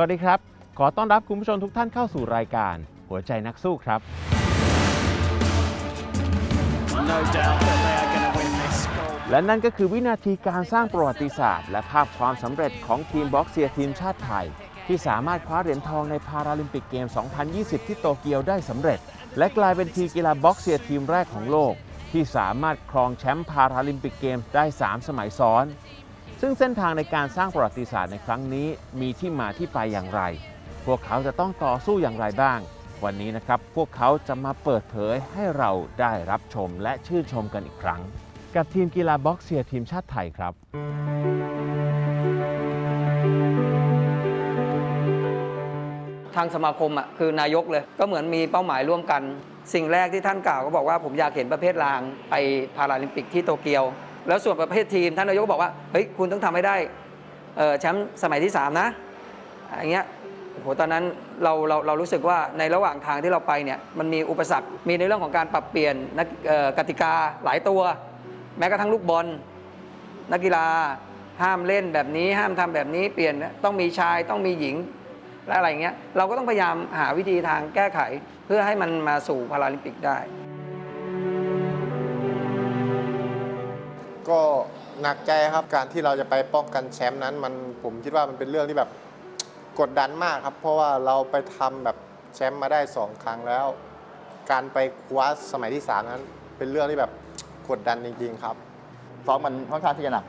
วัสดีครับ ขอต้อนรับคุณผู้ชมทุกท่านเข้าสู่รายการ หัวใจนักสู้ครับ No doubt that they are going to win this gold. และนั่นก็คือวินาทีการสร้างประวัติศาสตร์ และภาพความสำเร็จของทีมบ็อกเซียทีมชาติไทย ที่สามารถคว้าเหรียญทองในพาราลิมปิกเกม 2020 ที่โตเกียวได้สำเร็จ และกลายเป็นทีมกีฬาบ็อกเซียทีมแรกของโลก ที่สามารถครองแชมป์พาราลิมปิกเกมได้ 3 สมัยซ้อน ซึ่งเส้นทางในการสร้างประวัติศาสตร์ในครั้งนี้มีที่มาที่ไปอย่างไร พวกเขาจะต้องต่อสู้อย่างไรบ้าง วันนี้นะครับ พวกเขาจะมาเปิดเผยให้เราได้รับชมและชื่นชมกันอีกครั้ง กับทีมกีฬาบ็อกเซียทีมชาติไทยครับทางสมาคมอะคือนายกเลยก็เหมือนมีเป้าหมายร่วมกัน สิ่งแรกที่ท่านกล่าวก็บอกว่าผมอยากเห็นประเภทรางไปพาราลิมปิกที่โตเกียว แล้วส่วนประเภททีมท่านนายกก็บอกว่าเฮ้ยคุณต้องทำให้ได้แชมป์สมัยที่ 3 นะอย่างเงี้ยโหตอนนั้นเราเราเรารู้สึกว่าในระหว่างทางที่เราไปเนี่ยมันมีอุปสรรคมีในเรื่องของการปรับเปลี่ยนนักกติกาหลายตัว แม้กระทั่งลูกบอลนักกีฬาห้ามเล่นแบบนี้ห้ามทำแบบนี้เปลี่ยนต้องมีชายต้องมีหญิงและอะไรเงี้ยเราก็ต้องพยายามหาวิธีทางแก้ไขเพื่อให้มันมาสู่พาราลิมปิกได้ ก็หนักใจครับการที่เราจะไปป้องกันแชมป์นั้น มันผมคิดว่ามันเป็นเรื่องที่แบบกดดันมากครับ เพราะว่าเราไปทำแบบแชมป์มาได้สองครั้งแล้ว การไปคว้าสมัยที่สามนั้น เป็นเรื่องที่แบบกดดันจริงๆครับซ้อมมันค่อนข้างที่จะหนัก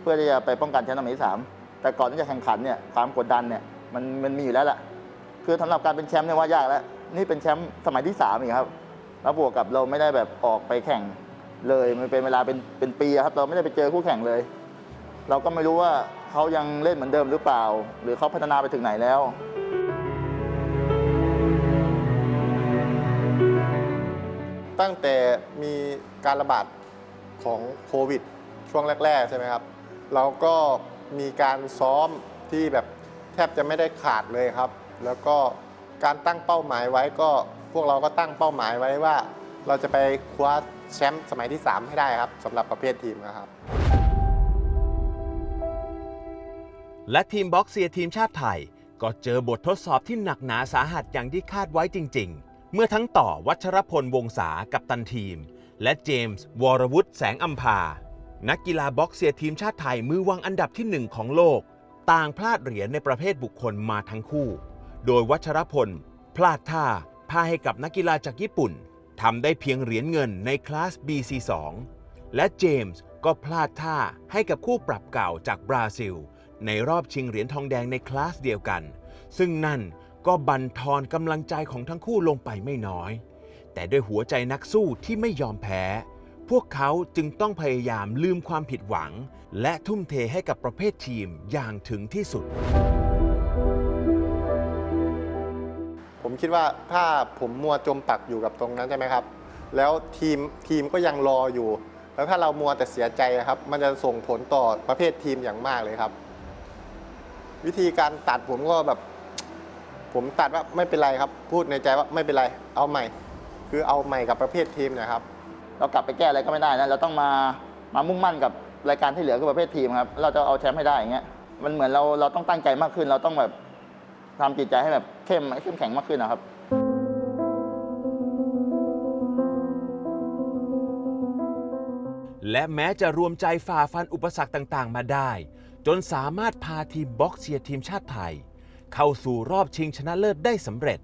เพื่อที่จะไปป้องกันแชมป์สมัยที่สามแต่ก่อนที่จะแข่งขันเนี่ยความกดดันเนี่ยมันมันมีอยู่แล้วแหละคือสำหรับการเป็นแชมป์เนี่ยว่ายากแล้ว นี่เป็นแชมป์สมัยที่สามอีกครับ แล้วบวกกับเราไม่ได้แบบออกไปแข่ง เลยมันเป็นเวลาเป็นเป็นปีครับ เราไม่ได้ไปเจอคู่แข่งเลย เราก็ไม่รู้ว่าเขายังเล่นเหมือนเดิมหรือเปล่า หรือเขาพัฒนาไปถึงไหนแล้ว ตั้งแต่มีการระบาดของโควิด ช่วงแรก ๆ ใช่ไหมครับ เราก็มีการซ้อมที่แบบแทบจะไม่ได้ขาดเลยครับ แล้วก็การตั้งเป้าหมายไว้ก็พวกเราก็ตั้งเป้าหมายไว้ว่า เราจะไปคว้าแชมป์สมัยที่ 3 ให้ได้ครับสำหรับประเภททีมนะครับ และทีมบ็อกเซียทีมชาติไทย ก็เจอบททดสอบที่หนักหนาสาหัสอย่างที่คาดไว้จริง ๆ เมื่อทั้งต่อวัชรพลวงศากับตันทีม และเจมส์วรวุฒิแสงอัมพา นักกีฬาบ็อกเซียทีมชาติไทยมือวางอันดับที่หนึ่งของโลก ต่างพลาดเหรียญในประเภทบุคคลมาทั้งคู่ โดยวัชรพล พลาดท่าพาให้กับนักกีฬาจากญี่ปุ่น ทำได้เพียงเหรียญเงินในคลาส BC2 และเจมส์ก็พลาดท่าให้กับคู่ปรับเก่าจากบราซิล ในรอบชิงเหรียญทองแดงในคลาสเดียวกัน ซึ่งนั่นก็บั่นทอนกำลังใจของทั้งคู่ลงไปไม่น้อย แต่ด้วยหัวใจนักสู้ที่ไม่ยอมแพ้ พวกเขาจึงต้องพยายามลืมความผิดหวัง และทุ่มเทให้กับประเภททีมอย่างถึงที่สุด คิดว่าถ้าผมมัวจมปักอยู่กับตรงนั้นใช่ไหมครับ แล้วทีมทีมก็ยังรออยู่ แล้วถ้าเรามัวแต่เสียใจครับ มันจะส่งผลต่อประเภททีมอย่างมากเลยครับ วิธีการตัดผมก็แบบ ผมตัดว่าไม่เป็นไรครับ พูดในใจว่าไม่เป็นไร เอาใหม่ คือเอาใหม่กับประเภททีมนะครับ เรากลับไปแก้อะไรก็ไม่ได้นะเราต้องมามามุ่งมั่นกับรายการที่เหลือคือประเภททีมครับ เราจะเอาแชมป์ให้ได้อย่างเงี้ยมันเหมือนเราเราต้องตั้งใจมากขึ้น เราต้องแบบ ทำจิตใจให้แบบเข้มเข้มแข็งมากขึ้นนะครับและแม้จะรวมใจฝ่าฟันอุปสรรคต่างๆ มาได้ จนสามารถพาทีมบ็อกเซียทีมชาติไทย เข้าสู่รอบชิงชนะเลิศได้สำเร็จ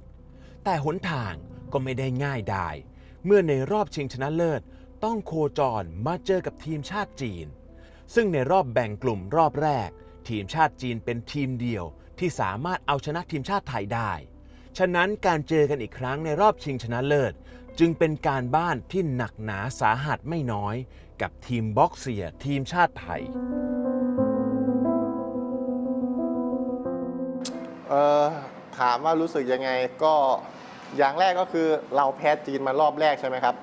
แต่หนทางก็ไม่ได้ง่ายดายเมื่อในรอบชิงชนะเลิศ ต้องโคจรมาเจอกับทีมชาติจีน ซึ่งในรอบแบ่งกลุ่มรอบแรก ทีมชาติจีนเป็นทีมเดียวที่สามารถเอาชนะทีมชาติไทยได้ ฉะนั้นการเจอกันอีกครั้งในรอบชิงชนะเลิศ จึงเป็นการบ้านที่หนักหนาสาหัสไม่น้อย กับทีมบ็อกเซียทีมชาติไทย เออถามว่ารู้สึกยังไงก็อย่างแรกก็คือเราแพ้จีนมารอบแรกใช่ไหมครับ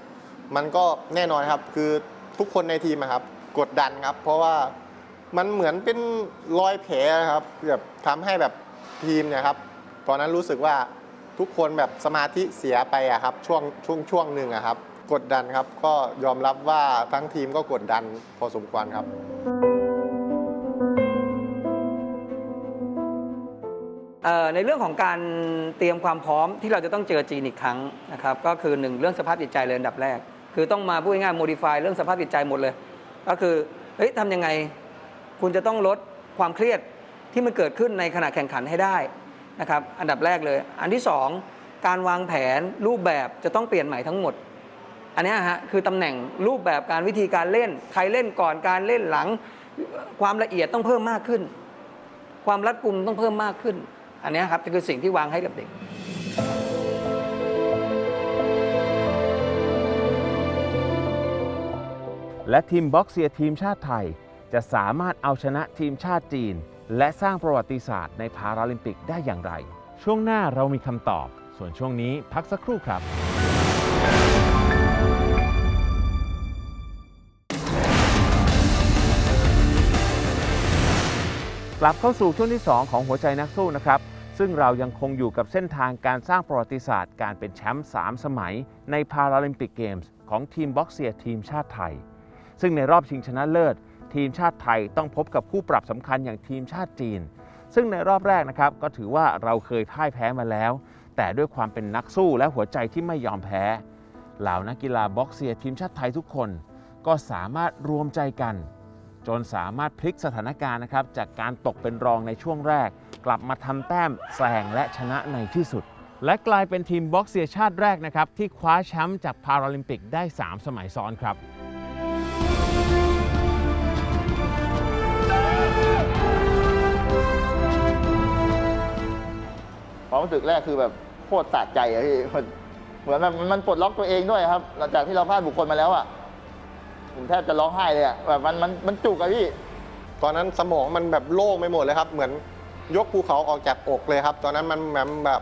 มันก็แน่นอนครับคือทุกคนในทีมอะครับกดดันครับ เพราะว่า มันเหมือนเป็นรอยแผลครับแบบทำให้แบบทีมเนี่ยครับตอนนั้นรู้สึกว่าทุกคนแบบสมาธิเสียไปอะครับช่วงช่วงช่วงหนึ่งอะครับ กดดันครับก็ยอมรับว่าทั้งทีมก็กดดันพอสมควรครับออ่อในเรื่องของการเตรียมความพร้อมที่เราจะต้องเจอจีนอีกครั้งนะครับก็คือหนึ่งเรื่องสภาพจิตใจเลยอันดับแรก คือต้องมาพูดง่ายๆโมดิฟายเรื่องสภาพจิตใจหมดเลย ก็คือเฮ้ยทำยังไง คุณจะต้องลดความเครียดที่มันเกิดขึ้นในขณะแข่งขันให้ได้นะครับอันดับแรกเลย อันที่สองการวางแผนรูปแบบจะต้องเปลี่ยนใหม่ทั้งหมด อันนี้ฮะคือตำแหน่งรูปแบบการวิธีการเล่น ใครเล่นก่อนการเล่นหลัง ความละเอียดต้องเพิ่มมากขึ้น ความรัดกุมต้องเพิ่มมากขึ้น อันนี้ครับคือสิ่งที่วางให้กับเด็กและทีมบ็อกเซียทีมชาติไทย จะสามารถเอาชนะทีมชาติจีน และสร้างประวัติศาสตร์ในพาราลิมปิกได้อย่างไร ช่วงหน้าเรามีคำตอบ ส่วนช่วงนี้พักสักครู่ครับ กลับเข้าสู่ช่วงที่ 2 ของหัวใจนักสู้นะครับ ซึ่งเรายังคงอยู่กับเส้นทางการสร้างประวัติศาสตร์ การเป็นแชมป์3สมัย ในพาราลิมปิกเกมส์ของทีมบ็อกเซียทีมชาติไทย ซึ่งในรอบชิงชนะเลิศ ทีมชาติไทยต้องพบกับคู่ปรับสำคัญอย่างทีมชาติจีน ซึ่งในรอบแรกนะครับก็ถือว่าเราเคยพ่ายแพ้มาแล้ว แต่ด้วยความเป็นนักสู้และหัวใจที่ไม่ยอมแพ้ เหล่านักกีฬาบ็อกเซียทีมชาติไทยทุกคน ก็สามารถรวมใจกัน จนสามารถพลิกสถานการณ์นะครับจากการตกเป็นรองในช่วงแรก กลับมาทำแต้มแซงและชนะในที่สุดและกลายเป็นทีมบ็อกเซียชาติแรกนะครับ ที่คว้าแชมป์จากพาราลิมปิกได้ 3 สมัยซ้อนครับ ความรู้สึกแรกคือแบบโคตรสะใจอะพี่มันเหมือนแบบมันปลดล็อกตัวเองด้วยครับ หลังจากที่เราพลาดบุคคลมาแล้วอะผมแทบจะร้องไห้เลยอะแบบมันมันมันจุกอะพี่ ตอนนั้นสมองมันแบบโล่งไปหมดเลยครับ เหมือนยกภูเขาออกจากอกเลยครับ ตอนนั้นมันเหมือนแบบ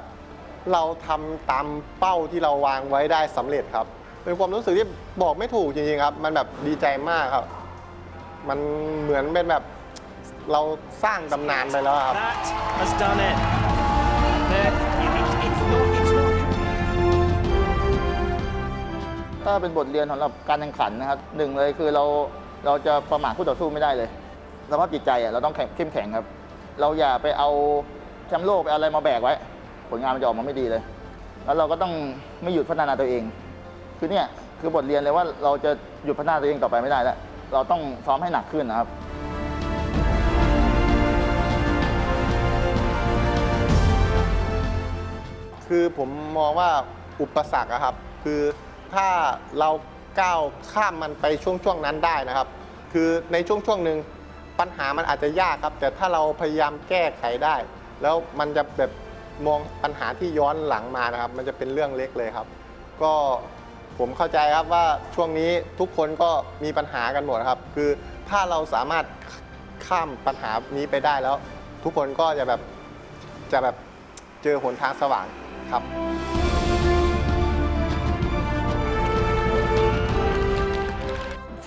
เราทำตามเป้าที่เราวางไว้ได้สำเร็จครับ เป็นความรู้สึกที่บอกไม่ถูกจริงๆครับ มันแบบดีใจมากครับ มันเหมือนเป็นแบบเราสร้างตำนานไปแล้วครับ That has done it. ถ้าเป็นบทเรียนสำหรับการแข่งขันนะครับหนึ่งเลยคือเราเราจะประมาทคู่ต่อสู้ไม่ได้เลยสภาพจิตใจอะเราต้องแข็งเข้มแข็งครับ เราอย่าไปเอาแชมป์โลกไปอาอะไรมาแบกไว้ ผลงานมันจะออกมาไม่ดีเลย แล้วเราก็ต้องไม่หยุดพัฒนาตัวเอง คือเนี่ยคือบทเรียนเลยว่าเราจะหยุดพัฒนาตัวเองต่อไปไม่ได้แล้ว เราต้องซ้อมให้หนักขึ้นนะครับ คือผมมองว่าอุปสรรคอะครับ คือถ้าเราก้าวข้ามมันไปช่วงช่วงๆนั้นได้นะครับ คือในช่วงช่วงหนึ่งปัญหามันอาจจะยากครับ แต่ถ้าเราพยายามแก้ไขได้ แล้วมันจะแบบมองปัญหาที่ย้อนหลังมานะครับ มันจะเป็นเรื่องเล็กเลยครับ ก็ผมเข้าใจครับว่าช่วงนี้ทุกคนก็มีปัญหากันหมดครับ คือถ้าเราสามารถข้ามปัญหานี้ไปได้แล้ว ทุกคนก็จะแบบจะแบบเจอหนทางสว่าง ครับ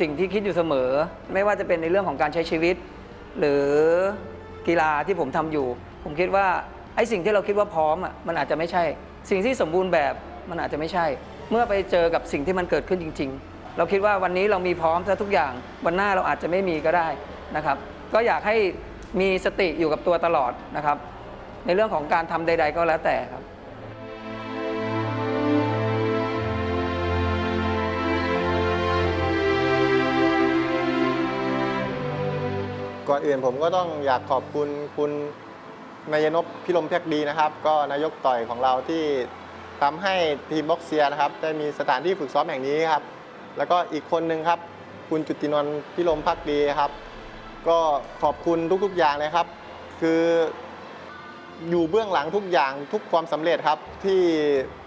สิ่งที่คิดอยู่เสมอ ไม่ว่าจะเป็นในเรื่องของการใช้ชีวิต หรือกีฬาที่ผมทำอยู่ ผมคิดว่าไอ้สิ่งที่เราคิดว่าพร้อมอะมันอาจจะไม่ใช่ สิ่งที่สมบูรณ์แบบมันอาจจะไม่ใช่ เมื่อไปเจอกับสิ่งที่มันเกิดขึ้นจริง ๆ เราคิดว่าวันนี้เรามีพร้อมซะทุกอย่างวันหน้าเราอาจจะไม่มีก็ได้นะครับ ก็อยากให้มีสติอยู่กับตัวตลอดนะครับ ในเรื่องของการทำใด ๆ ก็แล้วแต่ครับ ก่อนอื่นผมก็ต้องอยากขอบคุณคุณนายนพพิรมเพกดีนะครับ ก็นายกต่อยของเราที่ทำให้ทีมบ็อกเซียนะครับได้มีสถานที่ฝึกซ้อมแห่งนี้ครับ แล้วก็อีกคนหนึ่งครับ คุณจุตินนท์พิรมพักดีครับ ก็ขอบคุณทุกๆอย่างเลยครับ คืออยู่เบื้องหลังทุกอย่างทุกความสำเร็จครับ ที่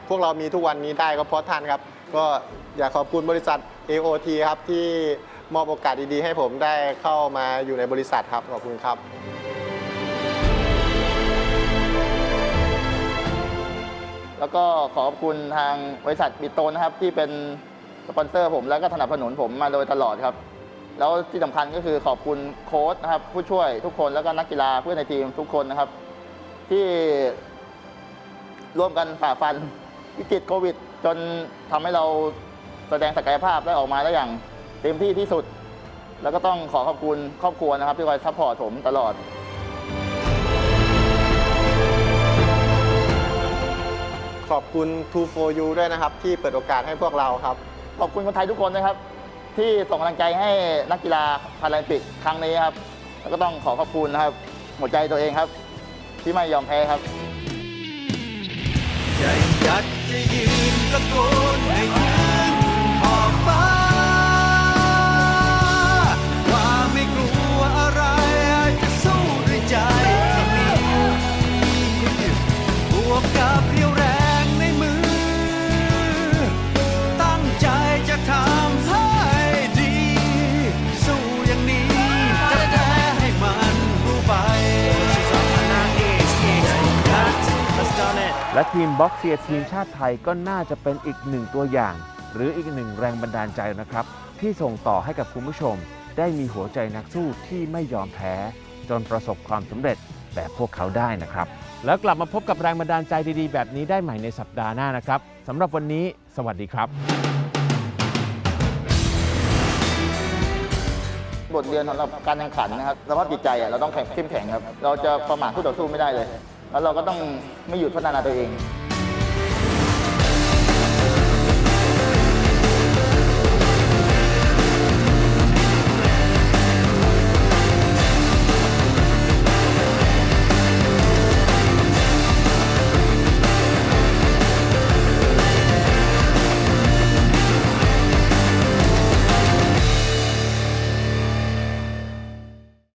พวกเรามีทุกวันนี้ได้ก็เพราะท่านครับ ก็อยากขอบคุณบริษัท AOT ครับที่ มอบโอกาสดีๆ ให้ผมได้เข้ามาอยู่ในบริษัทครับขอบคุณครับ แล้วก็ขอบคุณทางบริษัทบิโตนะครับ ที่เป็นสปอนเซอร์ผมแล้วก็สนับสนุนผมมาโดยตลอดครับ แล้วที่สำคัญก็คือขอบคุณโค้ชนะครับ ผู้ช่วยทุกคนแล้วก็นักกีฬาเพื่อนในทีมทุกคนนะครับ ที่ร่วมกันฝ่าฟันวิกฤตโควิด จนทำให้เราแสดงศักยภาพได้ออกมาได้อย่าง เต็มที่ที่สุด แล้วก็ต้องขอขอบคุณครอบครัวนะครับ ที่คอยซัพพอร์ตผมตลอด ขอบคุณ Two for You ด้วยนะครับ ที่เปิดโอกาสให้พวกเราครับ ขอบคุณคนไทยทุกคนนะครับ ที่ส่งกำลังใจให้นักกีฬาพาราลิมปิกครั้งนี้ครับแล้วก็ต้องขอขอบคุณนะครับ หัวใจตัวเองครับ ที่ไม่ยอมแพ้ครับจะยัดจะยืนตะโกนให้ถึงข และทีมบ็อกเซียทีมชาติไทยก็น่าจะเป็นอีกหนึ่งตัวอย่าง หรืออีกหนึ่งแรงบันดาลใจนะครับ ที่ส่งต่อให้กับคุณผู้ชม ได้มีหัวใจนักสู้ที่ไม่ยอมแพ้ จนประสบความสำเร็จแบบพวกเขาได้นะครับ แล้วกลับมาพบกับแรงบันดาลใจดีๆ แบบนี้ได้ใหม่ในสัปดาห์หน้านะครับสำหรับวันนี้ สวัสดีครับ บทเรียนสำหรับการแข่งขันนะครับสภาพจิตใจอะเราต้องแข็งเข้มแข็งครับ เราจะประมาทคู่ต่อสู้ไม่ได้เลย แล้วเราก็ต้องไม่หยุดพัฒนาตัวเอง